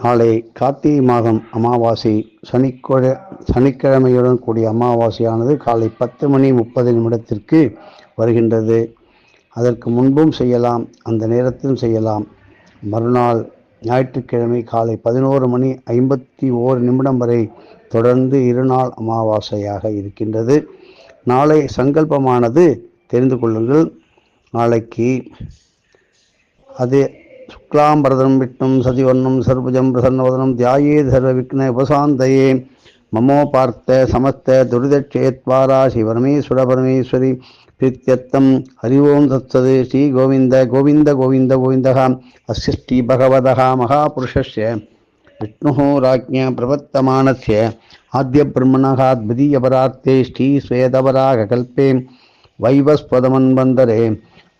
நாளை கார்த்திகை மாதம் அமாவாசை சனிக்கிழ சனிக்கிழமையுடன் கூடிய அமாவாசையானது காலை பத்து மணி முப்பது நிமிடத்திற்கு வருகின்றது. அதற்கு முன்பும் செய்யலாம் அந்த நேரத்திலும் செய்யலாம். மறுநாள் ஞாயிற்றுக்கிழமை காலை பதினோரு மணி ஐம்பத்தி ஓரு நிமிடம் வரை தொடர்ந்து இருநாள் அமாவாசையாக இருக்கின்றது. நாளை சங்கல்பமானது தெரிந்து கொள்ளுங்கள். நாளைக்கு அது शुक्लाम्बरदं विष्णुं सतिवर्णं सर्वजं प्रसन्नवदनं ध्याये सर्वविघ्न उपशान्तये ममोपार्थ समस्त दुरिदक्षेत्वारा शिवपरमेश्वरपरमेश्वरी प्रीत्यर्थं हरि ओं तत्सद् श्रीगोविन्द गोविन्द गोविन्द गोविन्दः अस्य श्रीभगवतः महापुरुषस्य विष्णुः राज्ञा प्रवर्तमानस्य आद्यब्रह्मणः द्वितीयपरार्थे श्रीस्वेदपरागकल्पे वैवस्पदमन्वन्तरे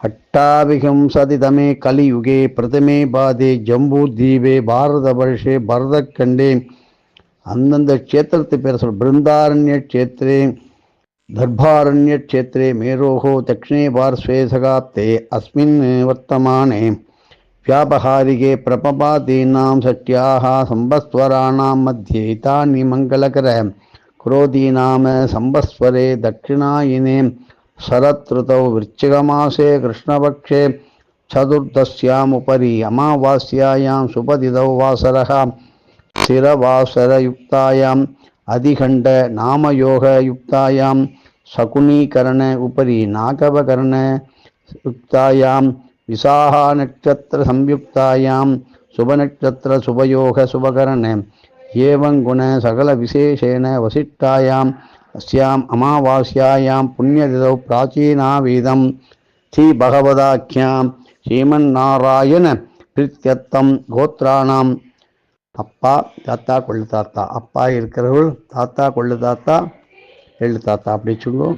अट्टाविंशतितमे कलियुगे प्रथमे पादे जम्बूद्वीपे भारतवर्षे भरतखण्डे அந்தந்த க்ஷேத்திரத்தை பேர சொல் பிருந்தாரண்ய க்ஷேத்திரே தர்பாரண்ய க்ஷேத்திரே மேரோகோ தட்சிணே பார்ஸ்வே சகாப்தே அஸ்மின் வர்த்தமானே व्यापहारिके प्रपपादीनां सत्याः सम्बस्वराणां मध्ये तानि मङ्गलकर क्रोधीनाम सम्बस्वरे दक्षिणायिने शरदृतौ वृश्चिकमासे कृष्णपक्षे चतुर्दश्यामुपरि अमावास्यायां सुपतितौ वासरः स्थिरवासरयुक्तायाम् अधिखण्डनामयोगयुक्तायां शकुनीकरण उपरि नागवकरणयुक्तायां विसाहा नक्षत्र संयुक्तायां शुभनक्षत्र शुभयोग शुभकरण एवं गुण सकल विशेषेण वसिष्ठायाम् अस्याम् अमावास्यायां पुण्यतिथौ प्राचीनावेदं श्रीभगवदाख्यां श्रीमन्नारायण प्रीत्यर्थं கோத்ராணாம் அப்பா தாத்தா கொள்ளு தாத்தா அப்பா இருக்கிறவர்கள் தாத்தா கொள்ளு தாத்தா எள்ளு தாத்தா அப்படி சொல்லுங்க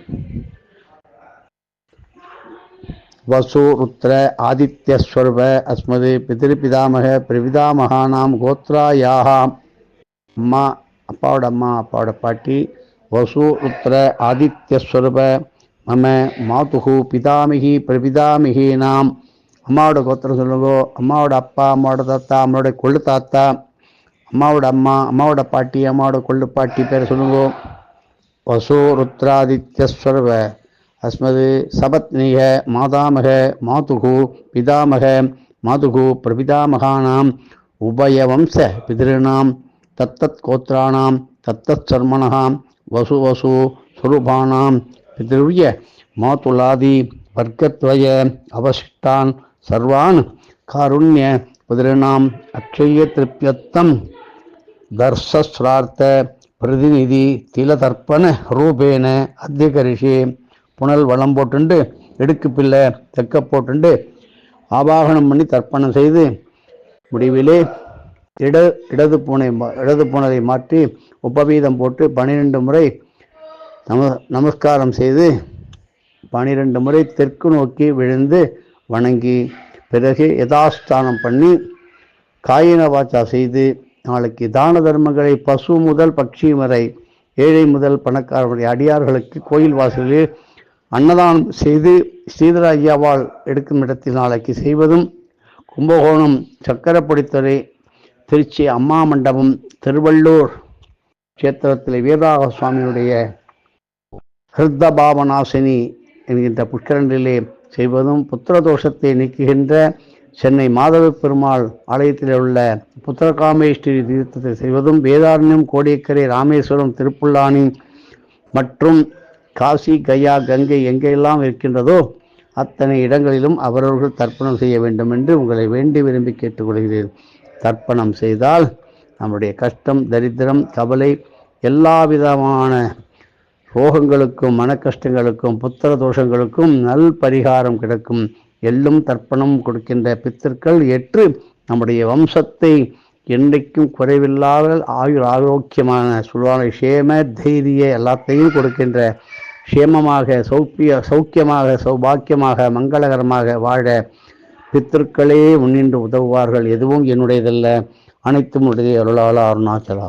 वसु रुद्र आदित्यस्वर्व अस्मद् பிதிருபிதாமக பிரபிதாமகானாம் கோத்ராயாக அம்மா அப்பாவோட அம்மா அப்பாவோட பாட்டி வசு ருத்ர ஆதித்யஸ்வரூப மம மாதுகு பிதாமிகி பிரபிதாமிகி நாம் அம்மாவோட கோத்திரம் சொல்லுங்க அம்மாவோட அப்பா அம்மாவோட தாத்தா அம்மாவோட கொள்ளு தாத்தா அம்மாவோட அம்மா அம்மாவோட பாட்டி அம்மாவோட கொள்ளு பாட்டி பேர் சொல்லுங்க வசு ருத்ராதித்யஸ்வரூப अस्मद् सपत्नीः मातामह मातुः पितामह मातुः प्रपितामहानाम् उभयवंश पितॄणां வசு வசு சுரூபானாம். பிதிருவிய மாத்துலாதி வர்க்கத்வய அவசிஷ்டான் சர்வான் காருண்ய புதிரினாம். அக்ஷய திருப்தியத்தம் தர்சஸ்ரார்த்த பிரதிநிதி திலதர்ப்பண ரூபேன அத்திகரிஷி. புனல் வளம் போட்டுண்டு இடுக்கு பிள்ளை தெக்க போட்டுண்டு ஆபாகனம் பண்ணி தர்ப்பணம் செய்து முடிவிலே இட இடது பூனை இடது பூனலை மாற்றி உபவீதம் போட்டு பனிரெண்டு முறை நம நமஸ்காரம் செய்து பனிரெண்டு முறை தெற்கு நோக்கி விழுந்து வணங்கி பிறகு யதாஸ்தானம் பண்ணி காயின வாச்சா செய்து நாளைக்கு தான தர்மங்களை பசு முதல் பட்சி வரை ஏழை முதல் பணக்காரருடைய அடியார்களுக்கு கோயில் வாசலில் அன்னதானம் செய்து ஸ்ரீதர ஐயாவால் எடுக்கும் இடத்தில் நாளைக்கு செய்வதும் கும்பகோணம் சக்கரப்படித்துறை திருச்சி அம்மா மண்டபம் திருவள்ளூர் கஷேத்திரத்தில் வீரராக சுவாமியுடைய ஹிருத்தபாவநாசினி என்கின்ற புஷ்கரண்டிலே செய்வதும் புத்திரதோஷத்தை நீக்குகின்ற சென்னை மாதவ பெருமாள் ஆலயத்தில் உள்ள புத்திரகாமேஸ்வரி தீர்த்தத்தை செய்வதும் வேதாரண்யம் கோடியக்கரை ராமேஸ்வரம் திருப்புல்லானி மற்றும் காசி கயா கங்கை எங்கெல்லாம் இருக்கின்றதோ அத்தனை இடங்களிலும் அவரவர்கள் தர்ப்பணம் செய்ய வேண்டும் என்று உங்களை வேண்டி விரும்பி கேட்டுக்கொள்கிறேன். தர்ப்பணம் செய்தால் நம்முடைய கஷ்டம் தரித்திரம் கவலை எல்லா விதமான ரோகங்களுக்கும் மன கஷ்டங்களுக்கும் புத்திர தோஷங்களுக்கும் நல் பரிகாரம் கிடைக்கும். எள்ளும் தர்ப்பணம் கொடுக்கின்ற பித்தர்கள் ஏற்று நம்முடைய வம்சத்தை என்றைக்கும் குறைவில்லாத ஆயுள் ஆரோக்கியமான சொல்வான க்ஷேம தைரிய எல்லாத்தையும் கொடுக்கின்ற க்ஷேமமாக சௌக்கிய சௌக்கியமாக சௌபாக்கியமாக மங்களகரமாக வாழ பித்தர்களே முன்னின்று உதவுவார்கள். எதுவும் என்னுடையதல்ல. அனைத்தும் உடைய அருளாள அருணாச்சலா